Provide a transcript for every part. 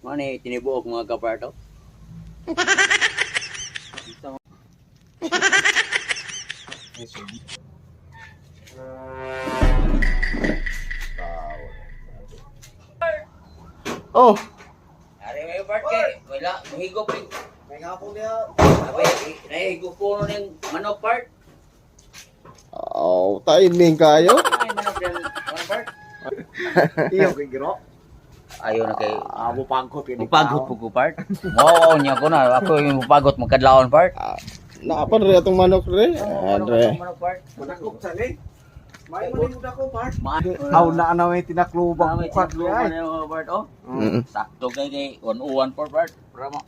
Mga ni tinibuok mga kaparto. Oh, Ari may part kay wala mahigop ni. May nga po niya. Abi nahigop ko ning manok part. oh, timing kayo. Ay manok din part. Iyo kay giro. Ayo na kay Ah, kay Mupagot po ko part. Oo, niya ko na. Ako yung mupagot magkadlaon part. Naapan rin itong manok rin. Ano Andre. manok part? Manakop sa ni. May malimut ako, part. Aw na ana may tinaklubang Dami part ay. oh. Mm. Sakto kay kay 101 for part. Rama.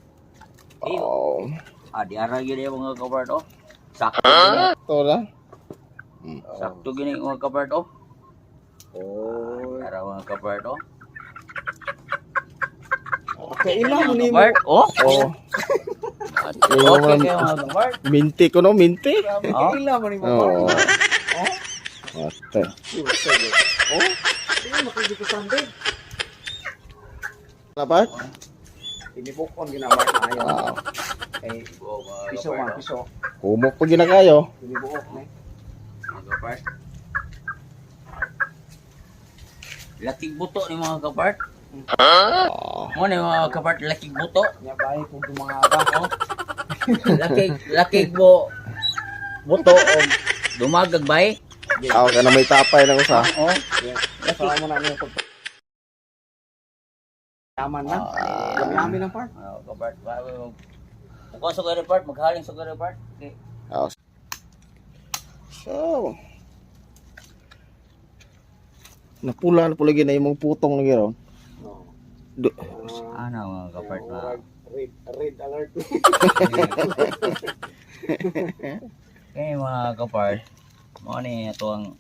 Iyo. Oh, Ah, di ara gyud yung mga kapart oh. Sakto gini. ito na. Sakto gini mga kapart oh. Oh. Ara mga kapart oh. Kailan mo ni mo? Kapart oh. Oh, Okay kayo mga minti ko no, minti. Oh. Kailan mo ni mo? Oh. part? Ate. Oh. Hindi makikita ko sande. Dapat? Inibukon ginamar na ayo. Oh, mga piso man oh. piso. Humok pa gina kayo. Inibukok ni. Mga kapart. Lakig buto ni mga kapart. Oh. Mo ni mga kapart lakig buto. Nya bahay kung dumangaga. Oh. Lakig lakig bo buto o dumagag bay. Ako ka na may tapay na usa. Oh. Kasama mo na niyo pag Yaman na. Ah. Kami namin ang part. Mga kapart. Kung sa kaya part, maghaling sa kaya part. Okay. So. Napula na pula gina imong putong na giro. No. Do- Ano mga kapart na Red, red alert. Kaya mga kapart, mga ni ito ang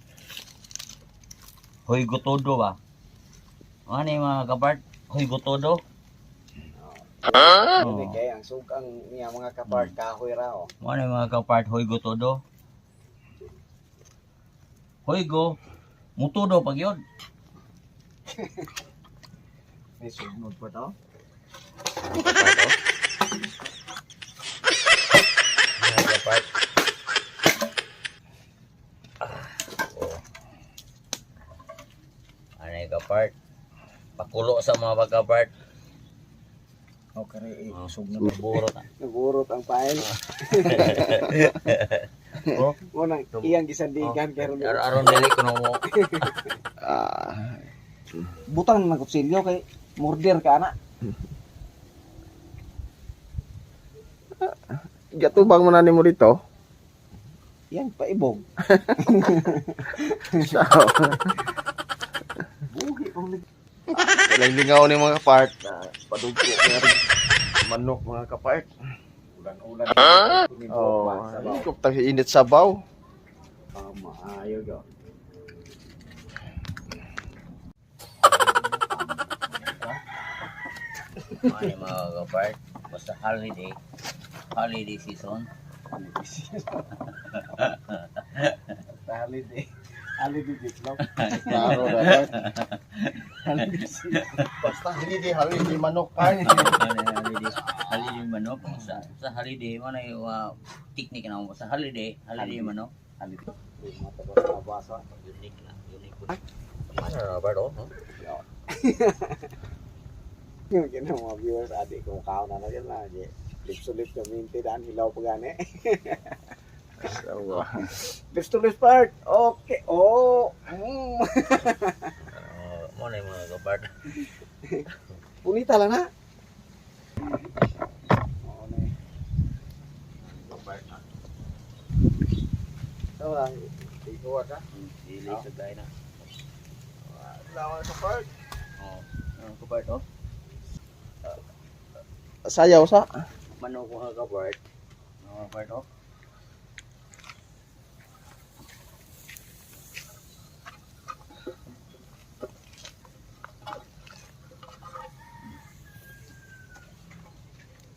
Hoy Gotodo ba? Mga ni mga kapart, Hoy Gotodo. Hindi kaya ang sugang niya mga kapart kahoy ra oh. Mga ni mga kapart, Hoy Gotodo. Hoy Go, mutudo pag yun. May sugnod pa to. Kapart. Ano yung kapart? Pakulo sa mga kapart. Okay, eh, Oh, sugnod. Naburot na. Nagurot ang paen. Oh, Mo nang iyang gisandigan pero aron dili ko na mo. Ah. butang ng kutsilyo kay murder ka na. Gatubang mo na nimo dito. Yan paibog. So, Buhi kung nag walang lingaw ni mga kapart. Padugpo nga rin. Manok mga kapart. ulan-ulan. Oh, ikop ta init sabaw. maayo go. Ano mga kapart? Basta holiday. Holiday season. Holiday. Holiday diplom. Klaro dapat. Basta hindi halili manok pa. Holiday? Holiday manok. Sa, sa holiday, ano yung uh, technique na mo? Sa holiday, holiday manok. Holiday. Mga taga basa. Unique lang. Unique na ba do? Yung kina mga viewers ati kung kao na na yan na. Lips to lips community daan hilaw pa gani. So, Lips to lips part. Okay. Oh. Mm. Uh, ano yung mga kapart? Punita lang na. Oo na eh. Kapart na. Ito lang. Ikaw ka. Dili sa gaya na. Lawan sa part. Oh. Ano kapart oh? Sayaw sa. Manok mga kapart. Mga kapart oh.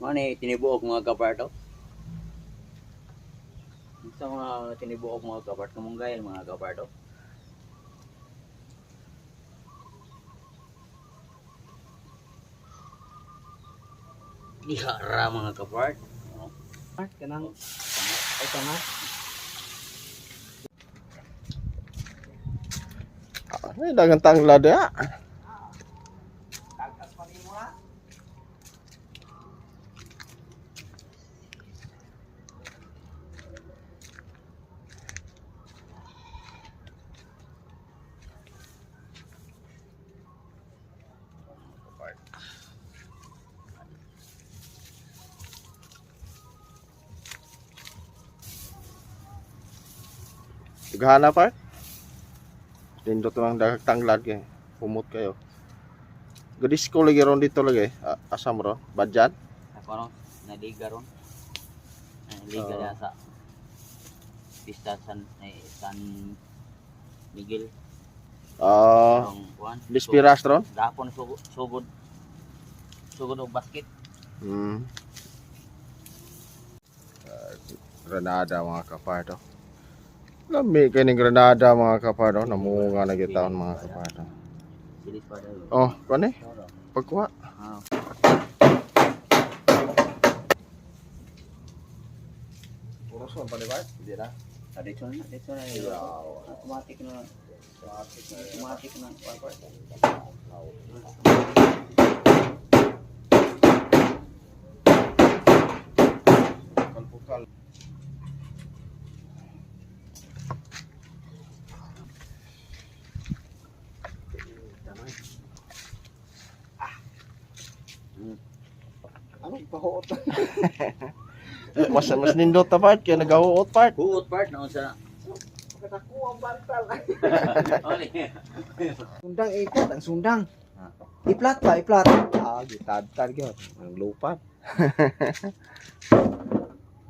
Ano yung tinibuok mga kaparto? Sa mga tinibuok mga kapart, kamunggay mga kaparto. Dihara mga kapart. Part kanang ay tanga. Ay, dagang tanglad ya. Gahana part. Nindot lang dagang tanglad kay. Pumot kayo. Gadis ko lagi ron dito lagi. Asam ron. Badyan. Ako no, naliga ron. Naliga na sa pista San, eh, San Miguel. Ah, kuwan. Bispiras ron. So, Gapon sugod sugod sugod og basket. Hmm. Granada mga kapardo. Lami kay ning Granada mga kapardo. Namunga na gitaon mga daw. Oh, kani? Pagkuha. Ah, Puro son pa ba? Hindi na. ah, dito na, dito na. Automatic na. Automatic na. Kalpukal. Pahuot? Mas mas nindot ta part kaya nagahuot part. Huot part na sa. Pagkatako ang bantal. Oli. Sundang ikot, ang sundang. Ah. Iplat ba, iplat. Ah, gitad-tad gyud. Ang lupat.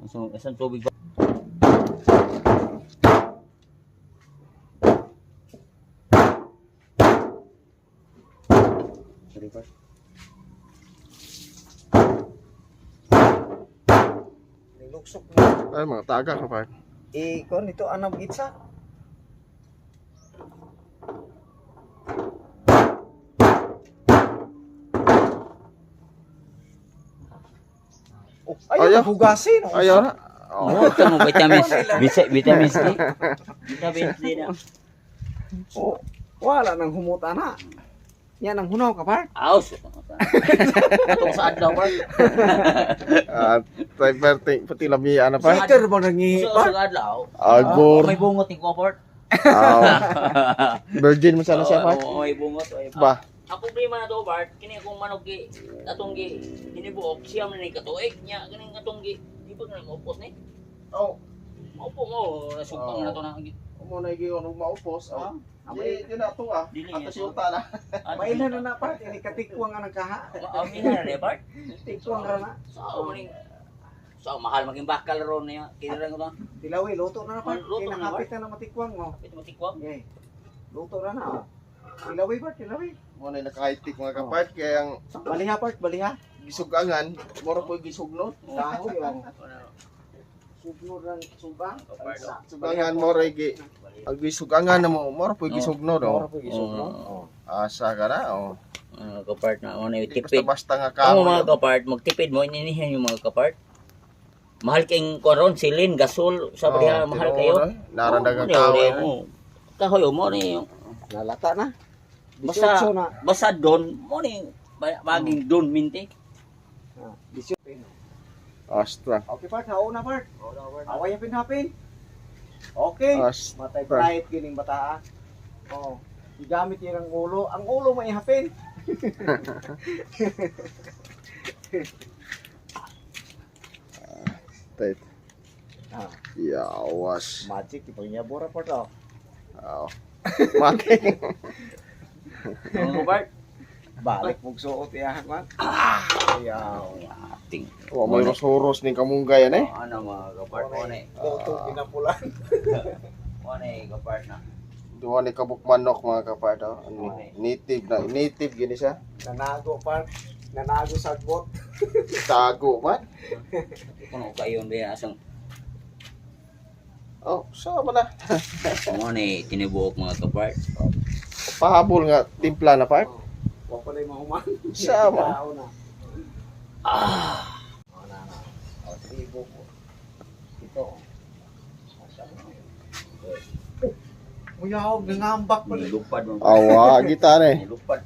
So, isang tubig ba? Sorry Niluksok mo. Ay mga taga ka part. Eh, kon ito anam gitsa. Oh, Ayaw. ayaw, hugasin. Oh, Ayaw na. Oh. Oh, ito mo vitamins. Vita- Vitamins D. Vitamins D na. Oh, wala nang humuta na. Yan ang hunaw ka, par. Aus. Atong sa adlaw part. Ah, tay perting pati lamian na part. Peter ba nangihi, So, par? sa adlaw. Agor. May bungot ni Coport. Ah, virgin mo sana siya part. Oo, may bungot. Ba. Ang problema na to, Bart, kini kung manog gi, atong gi, hinibuok, siya man ni katuig niya, kini atong gi, di ba ka maupos ni? Oh, Maupo mo, nasumpang Oo. na to na. mo na giyon og maupos. Ah, Oh. Di di na to ah. Ato si uta na. Mainan na na, par. Ini katikwang nga nagkaha. Maamin na na, Bart. Tikwang ra na. So, maning, so, mahal maging bakal ron niya, kinirang ko to. Tilawi, luto na na, par. Luto na, Kinakapit na na matikwang, mo. Kapit mo tikwang. Okay. Luto na na, oh. Tilawi, par, tilawi. Mo na nakahaitik mga kapart kaya ang Baliha, part, baliha. gisugangan, moro po gisugnot. Kahoy, oh. Sugnod ng sugang. Sugangan mo ray gi ang gisugangan na mo, moro po gisugnot Moro oh. po gisugnod. Oo. Oh. Asa ka na oh. Mga kapart na, ano yung Di tipid. basta basta nga Ang ka. mga kapart, magtipid mo, ininihan yung mga kapart. Mahal kayong koron, silin, gasol, sabi niya, mahal kayo. Narandagan Oo, ka. yun, oo. Kahoy, mo ni yung Nalata na. Basta- 18 na. basta doon, mo ni baging doon minti. Ah, 18. Astra. Okay, part. Hao na, part. Away yung pinhapin. Okay. Astra. Matay bright kining bataa. Oh. Igamit yun ang ulo. Ang ulo may hapin. Tait. Ah, Yawas. magic. Ipag niya bura po to. Oh. Mati. Ang kapart, Balik mong suot iyahan man. Ayaw. Ating. Wa may rosoros ning kamunggay yan eh. Ano mga kapart, mo ni, Boto pinapulan. mo ni kapart na. Duwa ni kabuk manok mga kapart oh. Ano, Native na native gini siya. Nanago part. Nanago sagbot. Tago man. Kuno kayo ba asang Oh, sa ba na? mo ni tinibuok mga kapart. Pahabol nga timpla na part. Wa pa na mahuman. Sa na. Ah! Ano na. O, tribo ko. Ito. Uyawag, nangambak pa rin. Nilupad mo. Awa, kita na eh. Nilupad.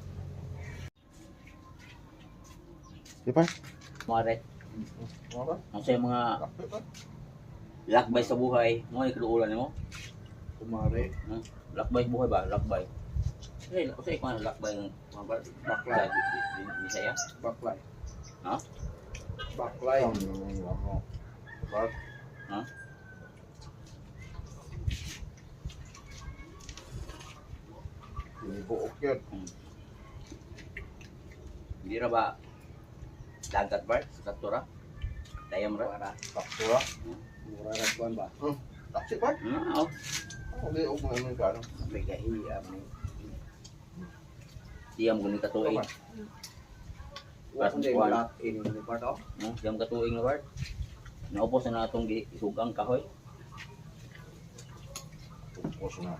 Di pa? Maret. Ang sa'yo mga lakbay sa buhay. Mo ay kaluulan mo. Kumari. Lakbay sa buhay ba? Lakbay. Kasi kasi kung ano lakbay ng mga. Baklay. Sa Bisaya. Baklay. Ha? Baklay. Ha? Binibuok yun. Hindi ra ba dagat bar sa Katura? Dayam ra. Para. Taktura. Mura na kuwan ba? Taksi pa? Hmm, oh. Hindi, huwag mo naman ka. May kahiya. Diyam guni katuig. Wala hindi wala. Ini ni part of. No? Diyam katuig na bar. Naupos na natong gi- isugang kahoy. Tupos na.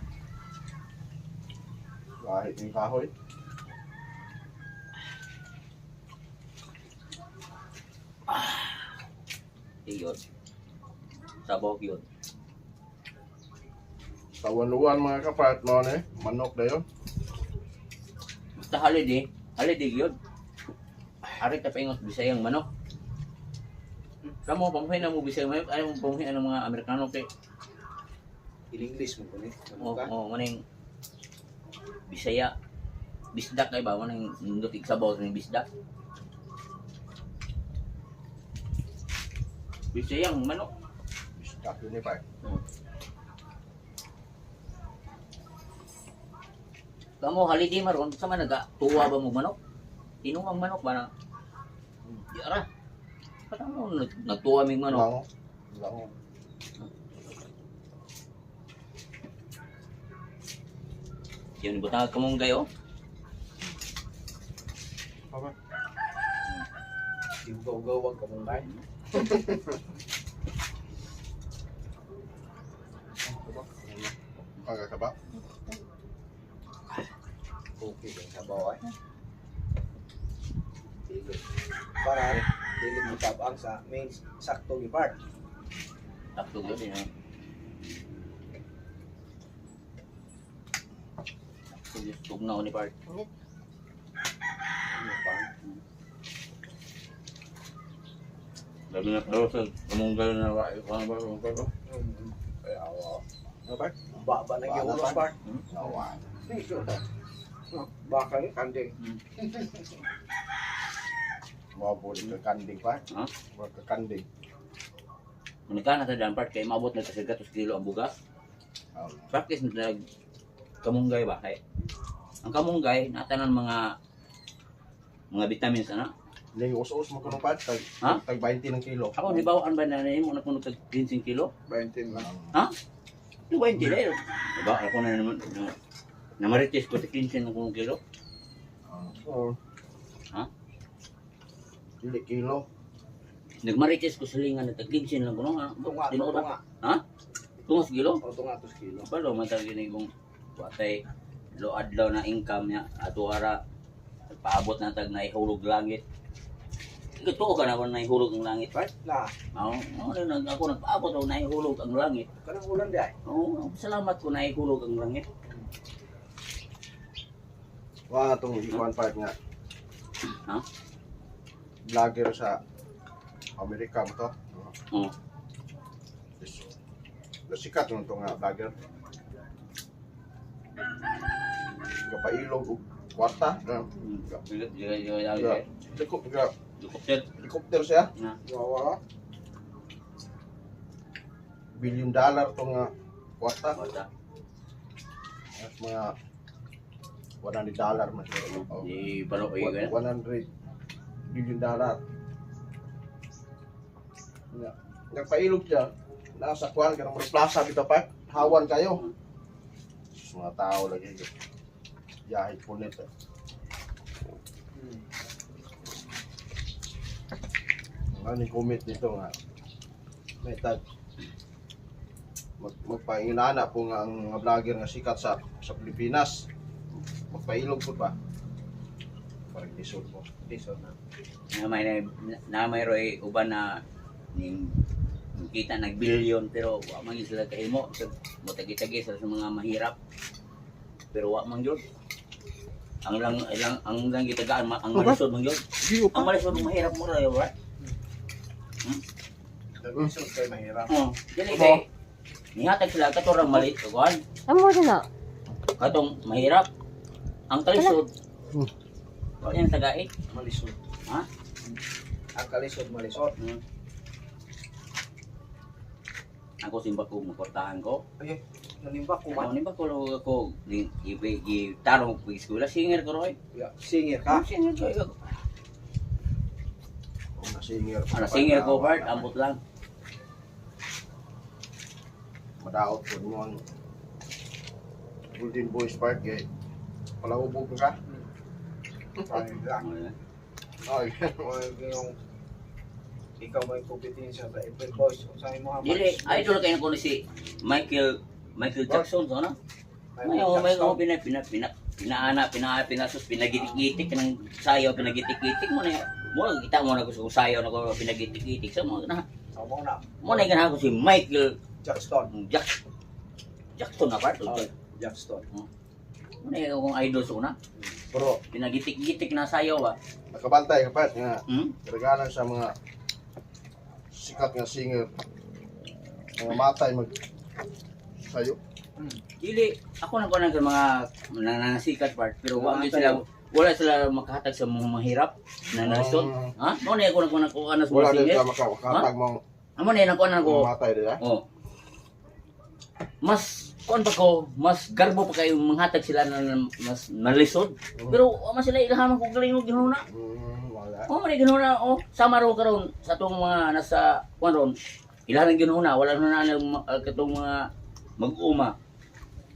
Kahit yung kahoy. Iyon. Sabog yun. Tawanuan mga kapart mo eh. Manok na yun. Basta holiday, holiday yun. Ari ta paingot bisayang manok. Kamu pamuhay na mo bisayang manok, ayaw mo pamuhay ng mga Amerikano kay In English mo ko ni. o Ano ka? o maning Bisaya. Bisdak kay ba maning nindot igsabaw ning bisdak. Bisayang manok. Stop yun eh pa. Kamu holiday maron sa man naga tuwa ba mo manok? Tinong ang manok ba na? Yara. Paano mo nag- nagtuwa mig manok? Lango. Lango. Yun butang kamong gayo. Apa? Ugaw-ugawag ka mong kain. Kagak ba? Okay din sa bawah. Dili. Para dili mo tabang sa main sakto gi part. Takto yun eh. Takto yun. Tugnaw ni Bart. Ano pa? Labi na pero sa kamong gayo na wa ko ba ko ko. Kaya awa. Ano ba? Baba na gi ulo part. Awa. Baka ni kanding. Mabuli ka kanding pa. Ha? Huwag ka kanding. Manika na ta dan Bart kay maabot na kasi gatos kilo ang bugas. Practice na nag kamunggay ba kay ang kamunggay natanan mga mga vitamins ana. Hindi, us-us mo ko pa. Tag, Ha? tag 20 ng kilo. Ako di bawaan ba na nimo na kuno tag 15 kilo? 20 lang. Di ba hindi dahil? Diba ako na naman na, na marites ko tag 15 ng kuno kilo. Oo. Ha? Dili kilo. Nagmarites ko sa lingan na tag 15 lang kuno ha. Tunga, Tinuod tunga. ba? Tungo sa kilo? O tunga tos kilo. Palo man tag gini kung watay lo adlaw na income niya ato ara paabot na tag naihulog langit. Ito ka na kung naihulog ang langit, right? Na, Oo, oh, nag ako nagpaabot ako naihulog ang langit. kanang ulan di ay. Oo, salamat ko naihulog ang langit. Wa itong ikuan part nga. Ha? vlogger sa Amerika mo to. Oo. Is, nasikat nun itong nga vlogger. Kapailog o kwarta. Dikopter. Dikopter. Dikopter. Siya. Gawa ka. Billion dollar itong kwarta. Kwarta. Mga 100 dollar mas. Di balo kayo. 100 yun yung darat. Yeah. Nagpailog siya, nasa kuwan, ganang mga plaza dito pa, hawan kayo. Mga tao lagi. Yahe po nito. Eh. Hmm. Ano yung comment nito nga? May tag. Mag, magpainginana po nga ang vlogger nga sikat sa, sa Pilipinas. Magpailog po pa parang lisod mo. Lisod na. na may na, may roy uban na ning kita nag billion pero wa man gyud sila kahimo. So mo tagi-tagi sila sa mga mahirap. Pero wa man gyud ang lang ilang ang lang gitagaan ma- ang Okay. malisod man gyud Di ang malisod ang mahirap mo ra right Lisod kay mahirap. oh dili kay nihatag sila katurang mali kuan Amo na. katong mahirap. Ang kalisod Hmm. wa yan tagai Malisod. Ha? Ang kalisod malisod. Hmm. Ako simba ko makortahan ko. Nanimba ko man. Ano ni ba ko ako ni ibe gi tarong ko eskwela singer ko roy. Ya, Singir Ah, ka. singer ko. ikaw. Kung nasingir Ano singer ko part ambot lang. Madaot ko ang Golden Boys Park eh. Palahubog ka. Ay, yung ikaw may kompetensya sa April Boys. Kung saan mo Dili idol kay ko ni si Michael Michael Jackson so na. May oh, may oh, pina pina pina pinaana pina pinasus pinagitik-gitik ng sayaw pinagitik-gitik mo na mo kita mo na ko sa sayaw na ko pinagitik-gitik sa mo na mo na. mo na ganahan ko si Michael Jackson. Jack Jackson na part Oh, Jackson. mo na akong idol so na pero pinagitik-gitik na sayaw ba nakabantay ka pa nga hmm? Karaganan sa mga sikat nga singer. Mga matay mag sayo. Dili, ako na ko ng mga nananasikat part, pero wala Mga sila wala sila makahatag sa mga mahirap na nason. Mm. Ha? Mo na ako na ko na ko ano sa Wala ka makakatag mong Amo na ako na ko. matay din ha. Oh. Mas kuan pa ko, mas garbo pa kayo manghatag sila na, na- mas nalisod. Pero ama sila ilahan ko galing og ginuna. Mm, wala. Oh, man ginuna oh, sama ro karon sa tong mga nasa kuan ron. Ilahan ginuna, wala na na uh, katong mga mag-uma.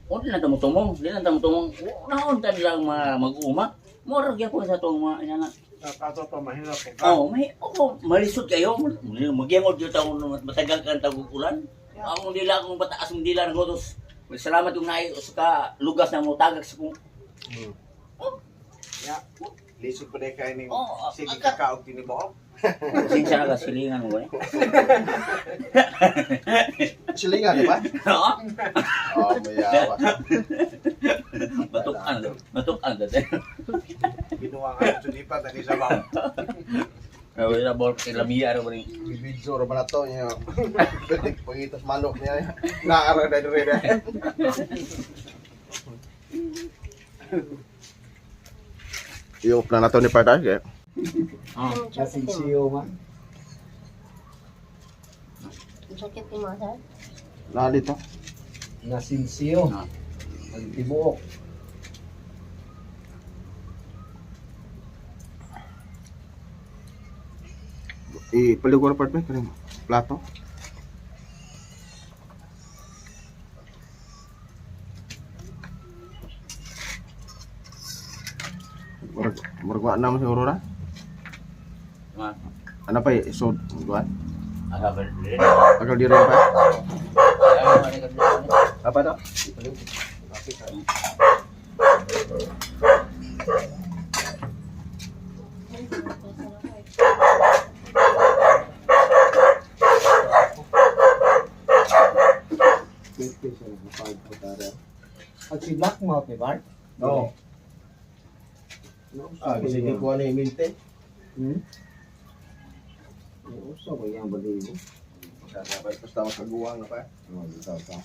O di na tumutumong, di na tumutumong. Naon ta lang mga mag-uma. Gyud ko sa tong mga ina Kato pa mahirap ko ka. Oh, may oh, malisod kayo. Magyangod yung taon matagal ka ang tagukulan. Ang dila akong bataas mong dila ng utos. Salamat yung nai sa ka lugas na mo tagak sa kung Mm. Ya. Lisod pa din kayo ni Oh, Sige agad. kakaog tinibo. sinsya na ka silingan mo eh. Silingan, di ba? Oo. Oh, may yawa. Batukan, batukan ka tayo. Ginawa nga yung sulipat ang isabaw. Wala bol kay lamia ro rin. Bibidyo ro ba na to niya. Betik pangitas manok niya. Naara na dire na. Iop na nato ni Parday kaya. Oh. Nasinsiyo man. Sakit ni mo, sir. Na dito. Nasinsiyo. Ah. Ang tibuok. Ipaligo na part kaning plato. Wa na mo siguro na. Ma, Ano pa eh, so, duan? aga ba rin? Agal di rin pa? Ayaw mo rin ka Apa to? At si Blackmouth ni Bart? Oo. Ah, sige ko ni minte. Hmm? Uso ba yan balibo? Basta makaguwang na pa. Oh, bitaw ka.